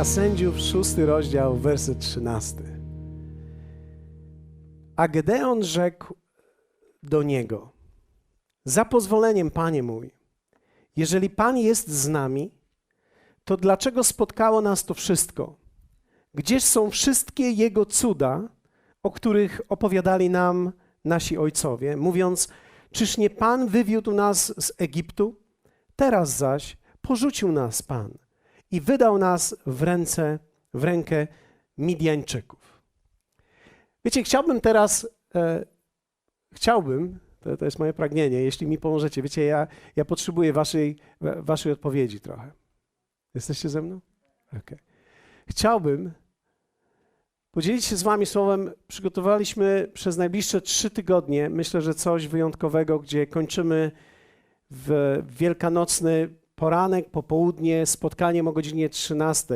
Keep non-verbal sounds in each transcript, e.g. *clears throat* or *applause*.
Księga Sędziów, szósty rozdział, werset trzynasty. A Gedeon rzekł do niego: Za pozwoleniem, panie mój, jeżeli pan jest z nami, to dlaczego spotkało nas to wszystko? Gdzież są wszystkie jego cuda, o których opowiadali nam nasi ojcowie, mówiąc: Czyż nie pan wywiódł nas z Egiptu? Teraz zaś porzucił nas pan i wydał nas w ręce, w rękę Midianczyków. Wiecie, chciałbym teraz, e, chciałbym, to, to jest moje pragnienie, jeśli mi pomożecie. Wiecie, ja, ja potrzebuję waszej, wa- waszej odpowiedzi trochę. Jesteście ze mną? Okay. Chciałbym podzielić się z wami słowem. Przygotowaliśmy przez najbliższe trzy tygodnie, myślę, że coś wyjątkowego, gdzie kończymy w wielkanocny poranek, popołudnie, spotkaniem o godzinie 13.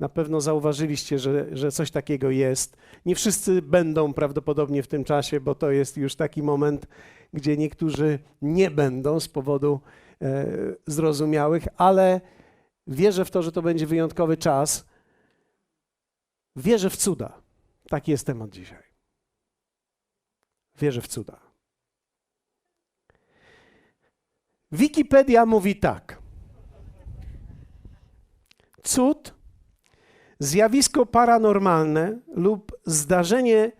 Na pewno zauważyliście, że, że coś takiego jest. Nie wszyscy będą prawdopodobnie w tym czasie, bo to jest już taki moment, gdzie niektórzy nie będą z powodu e, zrozumiałych, ale wierzę w to, że to będzie wyjątkowy czas. Wierzę w cuda. Taki jest temat dzisiaj. Wierzę w cuda. Wikipedia mówi tak. Cud, zjawisko paranormalne lub zdarzenie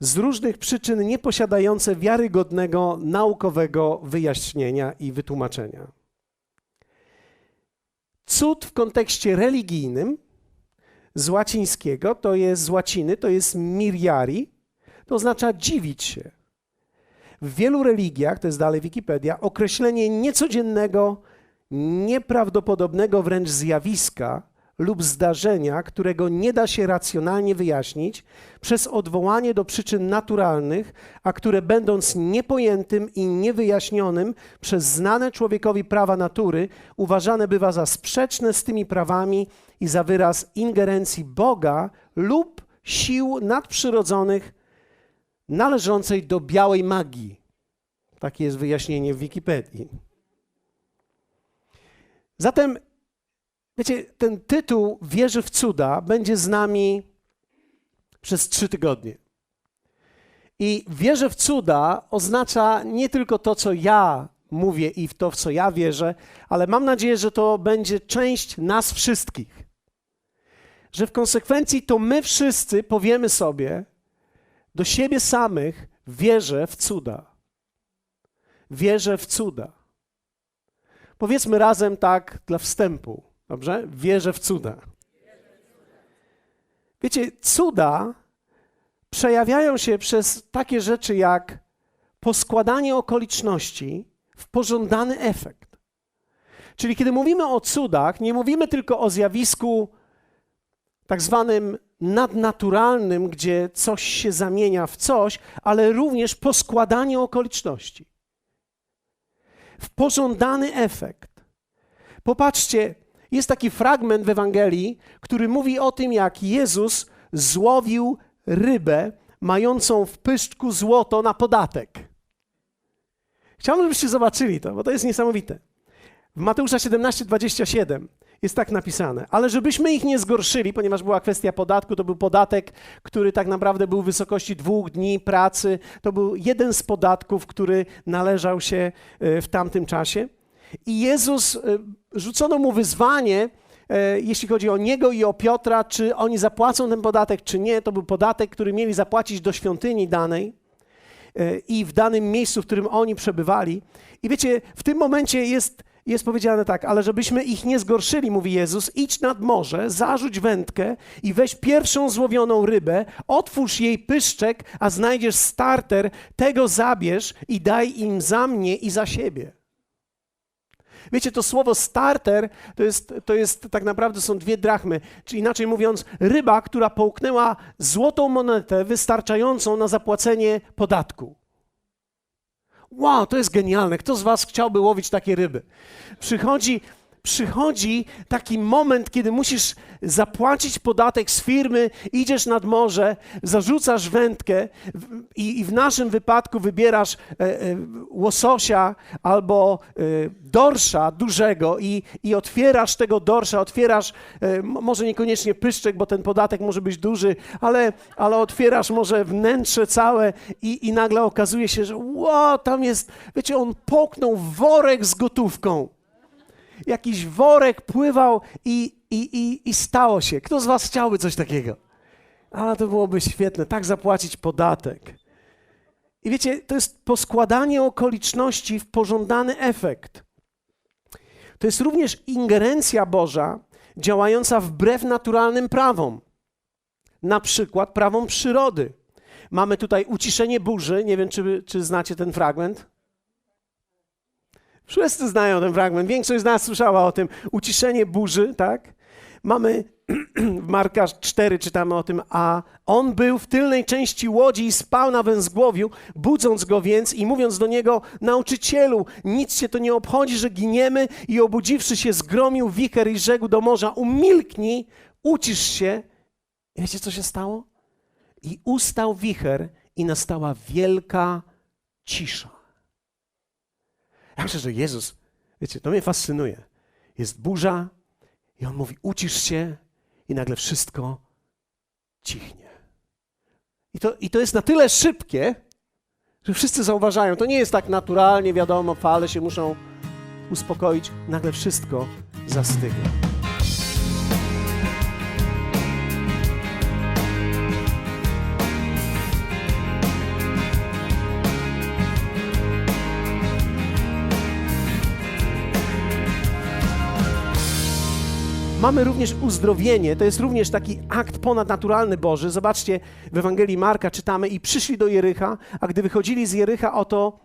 z różnych przyczyn nieposiadające wiarygodnego naukowego wyjaśnienia i wytłumaczenia. Cud w kontekście religijnym z łacińskiego, to jest z łaciny, to jest miriari, to oznacza dziwić się. W wielu religiach, to jest dalej Wikipedia, określenie niecodziennego, nieprawdopodobnego wręcz zjawiska lub zdarzenia, którego nie da się racjonalnie wyjaśnić przez odwołanie do przyczyn naturalnych, a które będąc niepojętym i niewyjaśnionym przez znane człowiekowi prawa natury, uważane bywa za sprzeczne z tymi prawami i za wyraz ingerencji Boga lub sił nadprzyrodzonych należącej do białej magii. Takie jest wyjaśnienie w Wikipedii. Zatem, wiecie, ten tytuł Wierzy w cuda będzie z nami przez trzy tygodnie. I wierzę w cuda oznacza nie tylko to, co ja mówię i w to, w co ja wierzę, ale mam nadzieję, że to będzie część nas wszystkich. Że w konsekwencji to my wszyscy powiemy sobie, do siebie samych wierzę w cuda. Wierzę w cuda. Powiedzmy razem tak dla wstępu, dobrze? Wierzę w cuda. Wiecie, cuda przejawiają się przez takie rzeczy jak poskładanie okoliczności w pożądany efekt. Czyli kiedy mówimy o cudach, nie mówimy tylko o zjawisku tak zwanym nadnaturalnym, gdzie coś się zamienia w coś, ale również poskładanie okoliczności. W pożądany efekt. Popatrzcie, jest taki fragment w Ewangelii, który mówi o tym, jak Jezus złowił rybę mającą w pyszczku złoto na podatek. Chciałbym, żebyście zobaczyli to, bo to jest niesamowite. W Mateusza 17, 27 jest tak napisane. Ale żebyśmy ich nie zgorszyli, ponieważ była kwestia podatku, to był podatek, który tak naprawdę był w wysokości dwóch dni pracy. To był jeden z podatków, który należał się e, w tamtym czasie. I Jezus, e, rzucono mu wyzwanie, e, jeśli chodzi o niego i o Piotra, czy oni zapłacą ten podatek, czy nie. To był podatek, który mieli zapłacić do świątyni danej i w danym miejscu, w którym oni przebywali. I wiecie, w tym momencie jest jest powiedziane tak, ale żebyśmy ich nie zgorszyli, mówi Jezus, idź nad morze, zarzuć wędkę i weź pierwszą złowioną rybę, otwórz jej pyszczek, a znajdziesz starter, tego zabierz i daj im za mnie i za siebie. Wiecie, to słowo starter to jest, to jest tak naprawdę są dwie drachmy, czy inaczej mówiąc, ryba, która połknęła złotą monetę wystarczającą na zapłacenie podatku. Wow, to jest genialne. Kto z Was chciałby łowić takie ryby? Przychodzi, przychodzi taki moment, kiedy musisz zapłacić podatek z firmy, idziesz nad morze, zarzucasz wędkę i, i w naszym wypadku wybierasz e, e, łososia albo e, dorsza dużego i, i otwierasz tego dorsza, otwierasz, e, może niekoniecznie pyszczek, bo ten podatek może być duży, ale, ale otwierasz może wnętrze całe i, i nagle okazuje się, że ło, tam jest, wiecie, on połknął worek z gotówką. Jakiś worek pływał i, i, i, i stało się. Kto z was chciałby coś takiego? Ale to byłoby świetne, tak zapłacić podatek. I wiecie, to jest poskładanie okoliczności w pożądany efekt. To jest również ingerencja Boża działająca wbrew naturalnym prawom. Na przykład prawom przyrody. Mamy tutaj uciszenie burzy. Nie wiem, czy, czy znacie ten fragment. Wszyscy znają ten fragment. Większość z nas słyszała o tym. Uciszenie burzy, tak? Mamy w *clears throat* Marka 4 czytamy o tym, a on był w tylnej części łodzi i spał na węzgłowiu, budząc go więc i mówiąc do niego, nauczycielu, nic cię to nie obchodzi, że giniemy i obudziwszy się zgromił wicher i rzekł do morza, umilknij, ucisz się. I wiecie, co się stało? I ustał wicher i nastała wielka cisza. Ja myślę, że Jezus, wiecie, to mnie fascynuje. Jest burza i on mówi, ucisz się i nagle wszystko cichnie. I to, I to jest na tyle szybkie, że wszyscy zauważają. To nie jest tak naturalnie, wiadomo, fale się muszą uspokoić. Nagle wszystko zastygnie. Mamy również uzdrowienie, to jest również taki akt ponadnaturalny Boży. Zobaczcie, w Ewangelii Marka czytamy i przyszli do Jericha, a gdy wychodzili z Jericha, oto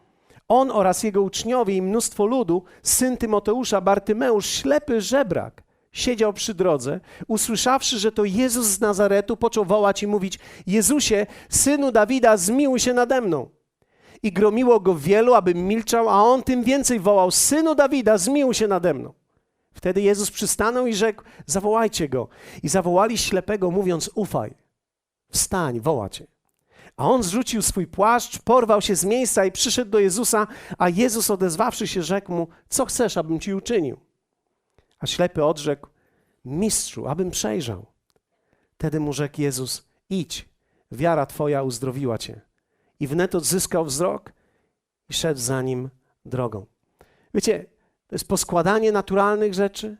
on oraz jego uczniowie i mnóstwo ludu, syn Tymoteusza, Bartymeusz, ślepy żebrak, siedział przy drodze. Usłyszawszy, że to Jezus z Nazaretu, począł wołać i mówić, Jezusie, synu Dawida, zmiłuj się nade mną. I gromiło go wielu, aby milczał, a on tym więcej wołał, synu Dawida, zmiłuj się nade mną. Wtedy Jezus przystanął i rzekł: Zawołajcie go. I zawołali ślepego, mówiąc: Ufaj, wstań, woła cię. A on zrzucił swój płaszcz, porwał się z miejsca i przyszedł do Jezusa, a Jezus odezwawszy się, rzekł mu: Co chcesz, abym ci uczynił? A ślepy odrzekł: Mistrzu, abym przejrzał. Wtedy mu rzekł Jezus: Idź, wiara twoja uzdrowiła cię. I wnet odzyskał wzrok i szedł za nim drogą. Wiecie, to jest poskładanie naturalnych rzeczy,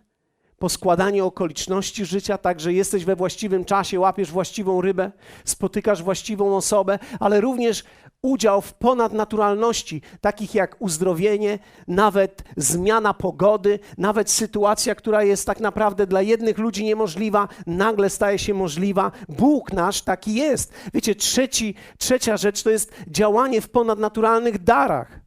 poskładanie okoliczności życia, tak, że jesteś we właściwym czasie, łapiesz właściwą rybę, spotykasz właściwą osobę, ale również udział w ponadnaturalności, takich jak uzdrowienie, nawet zmiana pogody, nawet sytuacja, która jest tak naprawdę dla jednych ludzi niemożliwa, nagle staje się możliwa. Bóg nasz taki jest. Wiecie, trzeci, trzecia rzecz to jest działanie w ponadnaturalnych darach.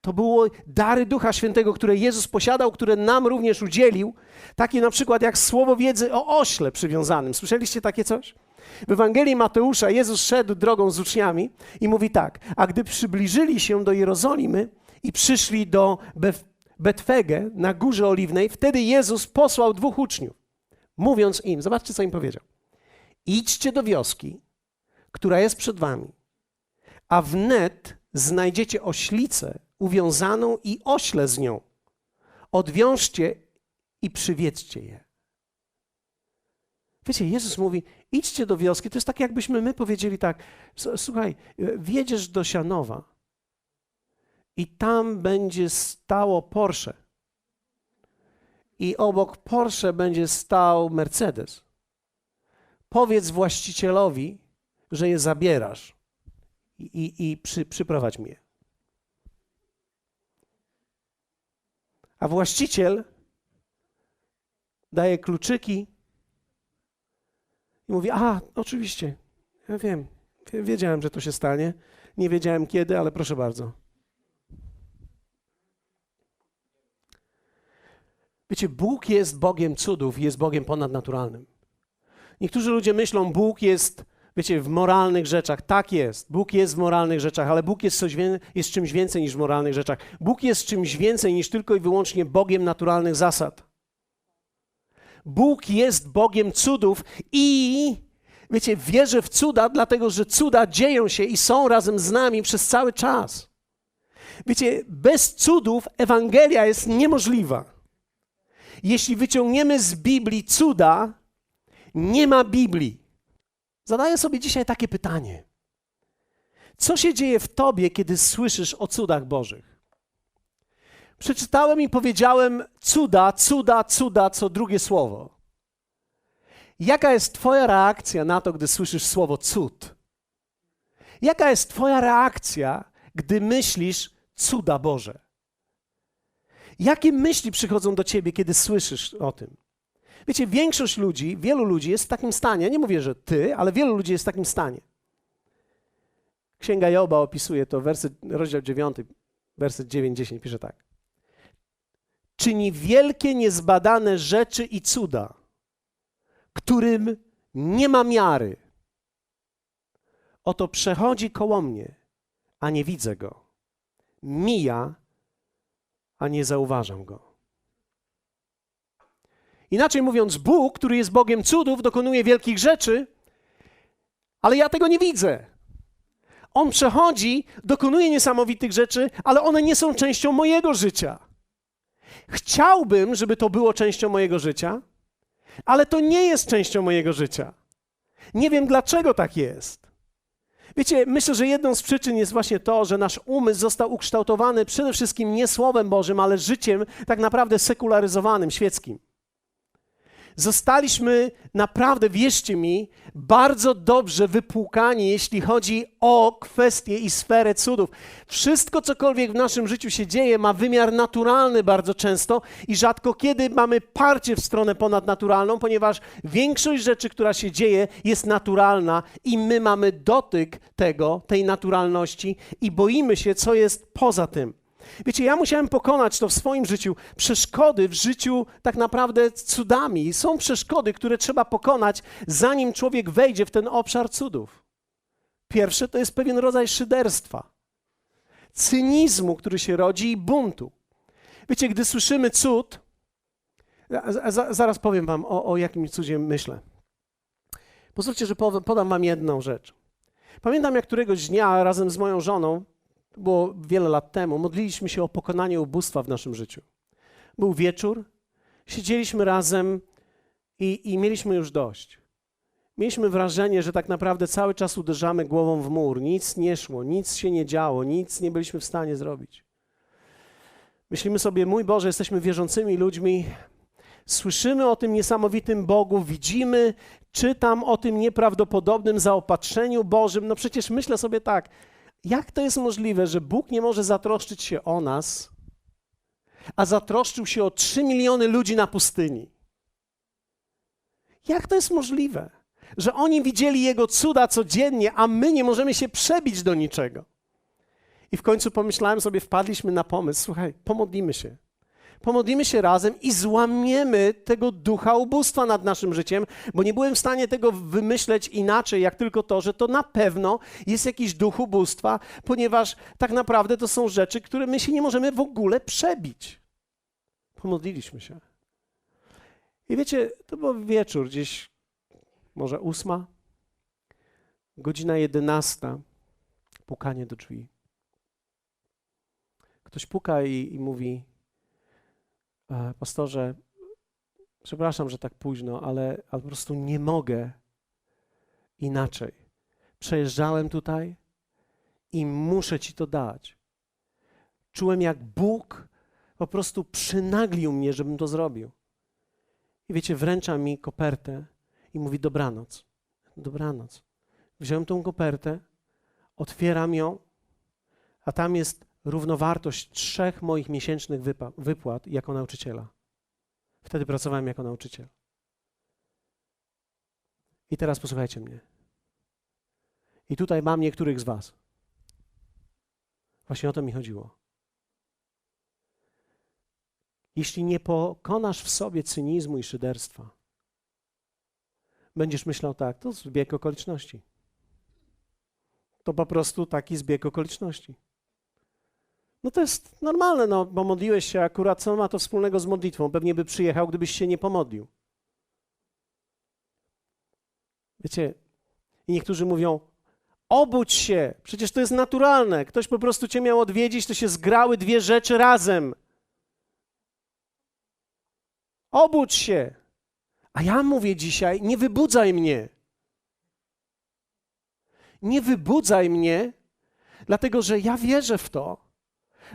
To były dary Ducha Świętego, które Jezus posiadał, które nam również udzielił. Takie na przykład jak słowo wiedzy o ośle przywiązanym. Słyszeliście takie coś? W Ewangelii Mateusza Jezus szedł drogą z uczniami i mówi tak: A gdy przybliżyli się do Jerozolimy i przyszli do Bef- Betwegę na Górze Oliwnej, wtedy Jezus posłał dwóch uczniów, mówiąc im: Zobaczcie, co im powiedział. Idźcie do wioski, która jest przed wami, a wnet znajdziecie oślicę uwiązaną i ośle z nią. Odwiążcie i przywiedźcie je. Wiecie, Jezus mówi, idźcie do wioski. To jest tak, jakbyśmy my powiedzieli tak, "S- słuchaj, wjedziesz do Sianowa i tam będzie stało Porsche. I obok Porsche będzie stał Mercedes. Powiedz właścicielowi, że je zabierasz i, i, i przy, przyprowadź mi je. A właściciel daje kluczyki i mówi: A, oczywiście, ja wiem, wie- wiedziałem, że to się stanie. Nie wiedziałem kiedy, ale proszę bardzo. Wiecie, Bóg jest Bogiem cudów i jest Bogiem ponadnaturalnym. Niektórzy ludzie myślą, Bóg jest, wiecie, w moralnych rzeczach. Tak jest. Bóg jest w moralnych rzeczach, ale Bóg jest, jest czymś więcej niż w moralnych rzeczach. Bóg jest czymś więcej niż tylko i wyłącznie Bogiem naturalnych zasad. Bóg jest Bogiem cudów i wiecie, wierzę w cuda, dlatego że cuda dzieją się i są razem z nami przez cały czas. Wiecie, bez cudów Ewangelia jest niemożliwa. Jeśli wyciągniemy z Biblii cuda, nie ma Biblii. Zadaję sobie dzisiaj takie pytanie. Co się dzieje w tobie, kiedy słyszysz o cudach Bożych? Przeczytałem i powiedziałem cuda, cuda, cuda, co drugie słowo. Jaka jest Twoja reakcja na to, gdy słyszysz słowo cud? Jaka jest Twoja reakcja, gdy myślisz cuda Boże? Jakie myśli przychodzą do Ciebie, kiedy słyszysz o tym? Wiecie, większość ludzi, wielu ludzi jest w takim stanie, nie mówię, że Ty, ale wielu ludzi jest w takim stanie. Księga Joba opisuje to, werset, rozdział 9, werset 9-10, pisze tak. Czyni wielkie, niezbadane rzeczy i cuda, którym nie ma miary. Oto przechodzi koło mnie, a nie widzę go. Mija, a nie zauważam go. Inaczej mówiąc, Bóg, który jest Bogiem cudów, dokonuje wielkich rzeczy, ale ja tego nie widzę. On przechodzi, dokonuje niesamowitych rzeczy, ale one nie są częścią mojego życia. Chciałbym, żeby to było częścią mojego życia, ale to nie jest częścią mojego życia. Nie wiem, dlaczego tak jest. Wiecie, myślę, że jedną z przyczyn jest właśnie to, że nasz umysł został ukształtowany przede wszystkim nie Słowem Bożym, ale życiem tak naprawdę sekularyzowanym, świeckim. Zostaliśmy naprawdę, wierzcie mi, bardzo dobrze wypłukani, jeśli chodzi o kwestie i sferę cudów. Wszystko, cokolwiek w naszym życiu się dzieje, ma wymiar naturalny bardzo często i rzadko kiedy mamy parcie w stronę ponadnaturalną, ponieważ większość rzeczy, która się dzieje, jest naturalna i my mamy dotyk tego, tej naturalności i boimy się, co jest poza tym. Wiecie, ja musiałem pokonać to w swoim życiu. Przeszkody w życiu tak naprawdę cudami. Są przeszkody, które trzeba pokonać, zanim człowiek wejdzie w ten obszar cudów. Pierwsze to jest pewien rodzaj szyderstwa, cynizmu, który się rodzi i buntu. Wiecie, gdy słyszymy cud, zaraz powiem wam o, o jakim cudzie myślę. Pozwólcie, że podam wam jedną rzecz. Pamiętam, jak któregoś dnia razem z moją żoną to było wiele lat temu, modliliśmy się o pokonanie ubóstwa w naszym życiu. Był wieczór, siedzieliśmy razem i, i mieliśmy już dość. Mieliśmy wrażenie, że tak naprawdę cały czas uderzamy głową w mur. Nic nie szło, nic się nie działo, nic nie byliśmy w stanie zrobić. Myślimy sobie, mój Boże, jesteśmy wierzącymi ludźmi, słyszymy o tym niesamowitym Bogu, widzimy, czytam o tym nieprawdopodobnym zaopatrzeniu Bożym. No przecież myślę sobie tak, jak to jest możliwe, że Bóg nie może zatroszczyć się o nas, a zatroszczył się o 3 miliony ludzi na pustyni? Jak to jest możliwe, że oni widzieli Jego cuda codziennie, a my nie możemy się przebić do niczego? I w końcu pomyślałem sobie, wpadliśmy na pomysł, słuchaj, pomodlimy się pomodlimy się razem i złamiemy tego ducha ubóstwa nad naszym życiem, bo nie byłem w stanie tego wymyśleć inaczej, jak tylko to, że to na pewno jest jakiś duch ubóstwa, ponieważ tak naprawdę to są rzeczy, które my się nie możemy w ogóle przebić. Pomodliliśmy się. I wiecie, to był wieczór, gdzieś może ósma, godzina jedenasta, pukanie do drzwi. Ktoś puka i, i mówi: pastorze, przepraszam, że tak późno, ale, ale po prostu nie mogę inaczej. Przejeżdżałem tutaj i muszę Ci to dać. Czułem, jak Bóg po prostu przynaglił mnie, żebym to zrobił. I wiecie, wręcza mi kopertę i mówi dobranoc. Dobranoc. Wziąłem tą kopertę, otwieram ją, a tam jest równowartość trzech moich miesięcznych wypłat jako nauczyciela. Wtedy pracowałem jako nauczyciel. I teraz posłuchajcie mnie. I tutaj mam niektórych z Was. Właśnie o to mi chodziło. Jeśli nie pokonasz w sobie cynizmu i szyderstwa, będziesz myślał tak, to zbieg okoliczności. To po prostu taki zbieg okoliczności. No to jest normalne, no, bo modliłeś się akurat, co ma to wspólnego z modlitwą? Pewnie by przyjechał, gdybyś się nie pomodlił. Wiecie, i niektórzy mówią, obudź się, przecież to jest naturalne. Ktoś po prostu cię miał odwiedzić, to się zgrały dwie rzeczy razem. Obudź się. A ja mówię dzisiaj, nie wybudzaj mnie. Nie wybudzaj mnie, dlatego że ja wierzę w to,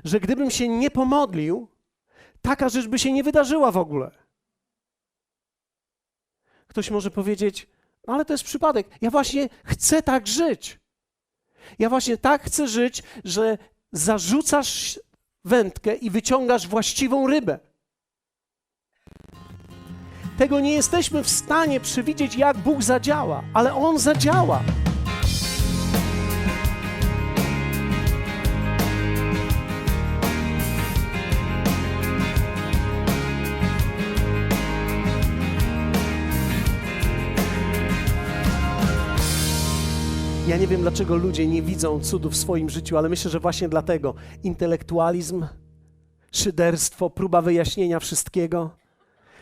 że gdybym się nie pomodlił, taka rzecz by się nie wydarzyła w ogóle. Ktoś może powiedzieć, no ale to jest przypadek. Ja właśnie chcę tak żyć. Ja właśnie tak chcę żyć, że zarzucasz wędkę i wyciągasz właściwą rybę. Tego nie jesteśmy w stanie przewidzieć, jak Bóg zadziała, ale On zadziała. Ja nie wiem, dlaczego ludzie nie widzą cudów w swoim życiu, ale myślę, że właśnie dlatego intelektualizm, szyderstwo, próba wyjaśnienia wszystkiego.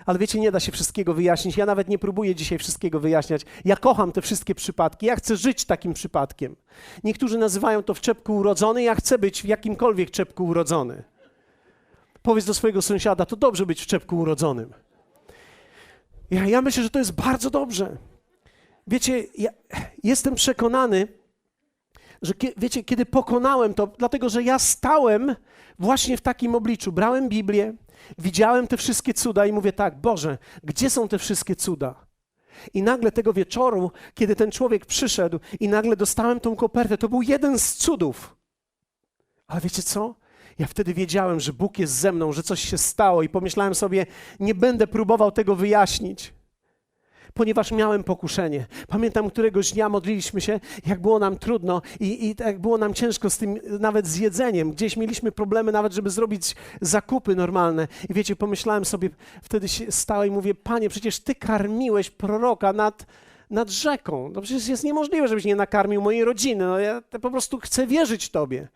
Ale wiecie, nie da się wszystkiego wyjaśnić. Ja nawet nie próbuję dzisiaj wszystkiego wyjaśniać. Ja kocham te wszystkie przypadki. Ja chcę żyć takim przypadkiem. Niektórzy nazywają to w czepku urodzony. Ja chcę być w jakimkolwiek czepku urodzony. Powiedz do swojego sąsiada, to dobrze być w czepku urodzonym. Ja, ja myślę, że to jest bardzo dobrze. Wiecie, ja jestem przekonany, że wiecie, kiedy pokonałem to, dlatego że ja stałem właśnie w takim obliczu, brałem Biblię, widziałem te wszystkie cuda i mówię tak, Boże, gdzie są te wszystkie cuda? I nagle tego wieczoru, kiedy ten człowiek przyszedł i nagle dostałem tą kopertę, to był jeden z cudów. Ale wiecie co? Ja wtedy wiedziałem, że Bóg jest ze mną, że coś się stało i pomyślałem sobie, nie będę próbował tego wyjaśnić ponieważ miałem pokuszenie. Pamiętam, któregoś dnia modliliśmy się, jak było nam trudno i, i jak było nam ciężko z tym, nawet z jedzeniem. Gdzieś mieliśmy problemy nawet, żeby zrobić zakupy normalne. I wiecie, pomyślałem sobie, wtedy się stałem i mówię, Panie, przecież Ty karmiłeś proroka nad, nad rzeką. No przecież jest niemożliwe, żebyś nie nakarmił mojej rodziny. No ja po prostu chcę wierzyć Tobie.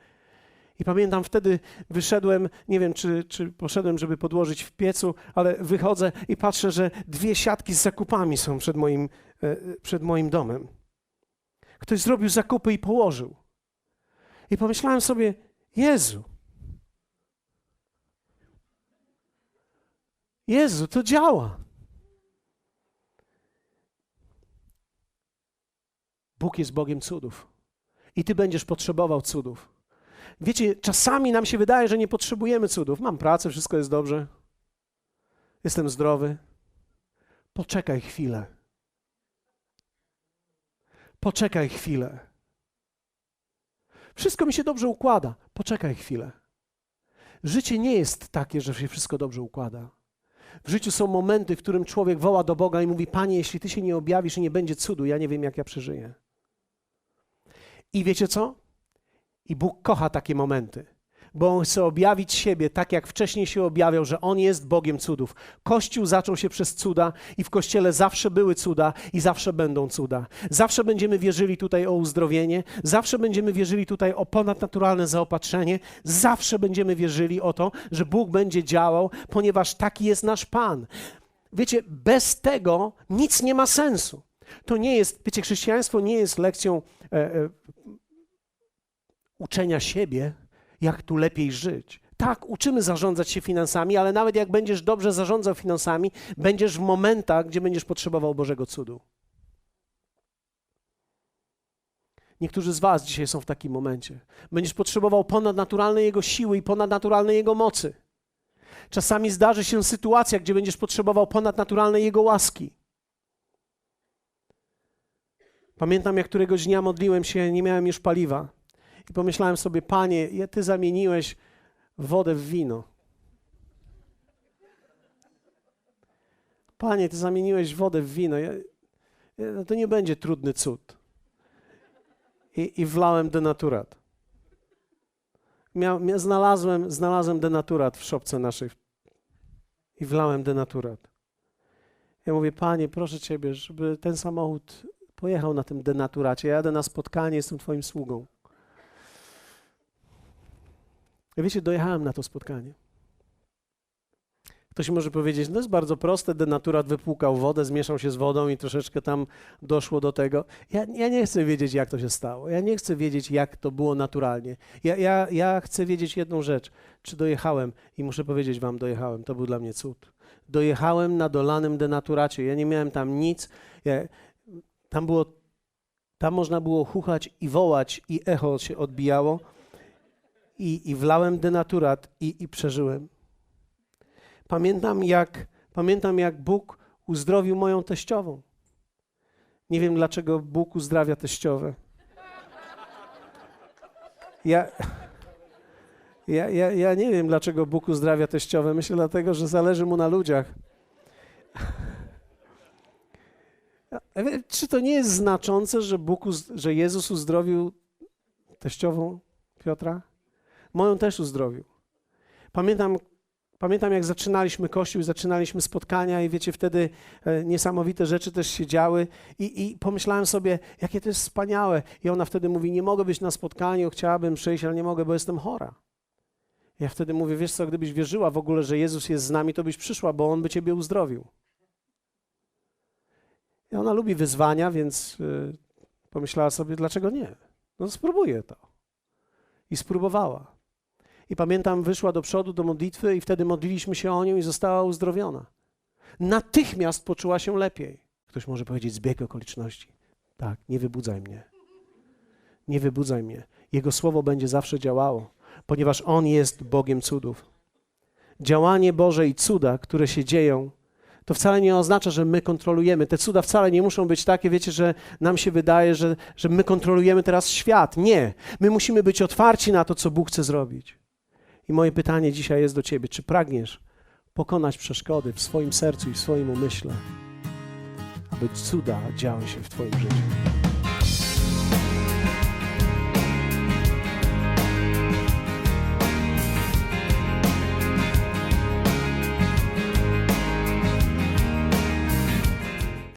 I pamiętam wtedy wyszedłem, nie wiem czy, czy poszedłem, żeby podłożyć w piecu, ale wychodzę i patrzę, że dwie siatki z zakupami są przed moim, e, przed moim domem. Ktoś zrobił zakupy i położył. I pomyślałem sobie, Jezu, Jezu, to działa. Bóg jest Bogiem cudów. I Ty będziesz potrzebował cudów. Wiecie, czasami nam się wydaje, że nie potrzebujemy cudów. Mam pracę, wszystko jest dobrze. Jestem zdrowy. Poczekaj chwilę. Poczekaj chwilę. Wszystko mi się dobrze układa. Poczekaj chwilę. Życie nie jest takie, że się wszystko dobrze układa. W życiu są momenty, w którym człowiek woła do Boga i mówi: Panie, jeśli Ty się nie objawisz i nie będzie cudu, ja nie wiem, jak ja przeżyję. I wiecie co? I Bóg kocha takie momenty, bo On chce objawić siebie tak, jak wcześniej się objawiał, że On jest Bogiem cudów. Kościół zaczął się przez cuda i w Kościele zawsze były cuda i zawsze będą cuda. Zawsze będziemy wierzyli tutaj o uzdrowienie, zawsze będziemy wierzyli tutaj o ponadnaturalne zaopatrzenie, zawsze będziemy wierzyli o to, że Bóg będzie działał, ponieważ taki jest nasz Pan. Wiecie, bez tego nic nie ma sensu. To nie jest, wiecie, chrześcijaństwo nie jest lekcją e, e, uczenia siebie, jak tu lepiej żyć. Tak, uczymy zarządzać się finansami, ale nawet jak będziesz dobrze zarządzał finansami, będziesz w momentach, gdzie będziesz potrzebował Bożego cudu. Niektórzy z Was dzisiaj są w takim momencie. Będziesz potrzebował ponadnaturalnej Jego siły i ponadnaturalnej Jego mocy. Czasami zdarzy się sytuacja, gdzie będziesz potrzebował ponadnaturalnej Jego łaski. Pamiętam, jak któregoś dnia modliłem się, nie miałem już paliwa. I pomyślałem sobie, Panie, Ty zamieniłeś wodę w wino. Panie, Ty zamieniłeś wodę w wino. Ja, ja, to nie będzie trudny cud. I, i wlałem denaturat. Miał, mia, znalazłem, znalazłem denaturat w szopce naszej i wlałem denaturat. Ja mówię, Panie, proszę Ciebie, żeby ten samochód pojechał na tym denaturacie. Ja jadę na spotkanie, jestem Twoim sługą. Wiecie, dojechałem na to spotkanie. Ktoś może powiedzieć, no jest bardzo proste, denaturat wypłukał wodę, zmieszał się z wodą i troszeczkę tam doszło do tego. Ja, ja nie chcę wiedzieć, jak to się stało. Ja nie chcę wiedzieć, jak to było naturalnie. Ja, ja, ja chcę wiedzieć jedną rzecz. Czy dojechałem? I muszę powiedzieć wam, dojechałem. To był dla mnie cud. Dojechałem na dolanym denaturacie. Ja nie miałem tam nic. Ja, tam było, tam można było chuchać i wołać i echo się odbijało. I, i wlałem denaturat i, i przeżyłem. Pamiętam jak, pamiętam, jak Bóg uzdrowił moją teściową. Nie wiem, dlaczego Bóg uzdrawia teściowe. Ja, ja, ja, ja nie wiem, dlaczego Bóg uzdrawia teściowe. Myślę dlatego, że zależy mu na ludziach. Czy to nie jest znaczące, że, Bóg, że Jezus uzdrowił teściową Piotra? Moją też uzdrowił. Pamiętam, pamiętam, jak zaczynaliśmy kościół, zaczynaliśmy spotkania i wiecie, wtedy e, niesamowite rzeczy też się działy i, i pomyślałem sobie, jakie to jest wspaniałe. I ona wtedy mówi, nie mogę być na spotkaniu, chciałabym przyjść, ale nie mogę, bo jestem chora. Ja wtedy mówię, wiesz co, gdybyś wierzyła w ogóle, że Jezus jest z nami, to byś przyszła, bo On by ciebie uzdrowił. I ona lubi wyzwania, więc y, pomyślała sobie, dlaczego nie? No spróbuję to. I spróbowała. I pamiętam, wyszła do przodu do modlitwy i wtedy modliliśmy się o nią i została uzdrowiona. Natychmiast poczuła się lepiej. Ktoś może powiedzieć zbieg okoliczności. Tak, nie wybudzaj mnie. Nie wybudzaj mnie. Jego słowo będzie zawsze działało, ponieważ On jest Bogiem cudów. Działanie Boże i cuda, które się dzieją, to wcale nie oznacza, że my kontrolujemy. Te cuda wcale nie muszą być takie, wiecie, że nam się wydaje, że, że my kontrolujemy teraz świat. Nie. My musimy być otwarci na to, co Bóg chce zrobić. I moje pytanie dzisiaj jest do Ciebie: czy pragniesz pokonać przeszkody w swoim sercu i w swoim umyśle, aby cuda działy się w Twoim życiu?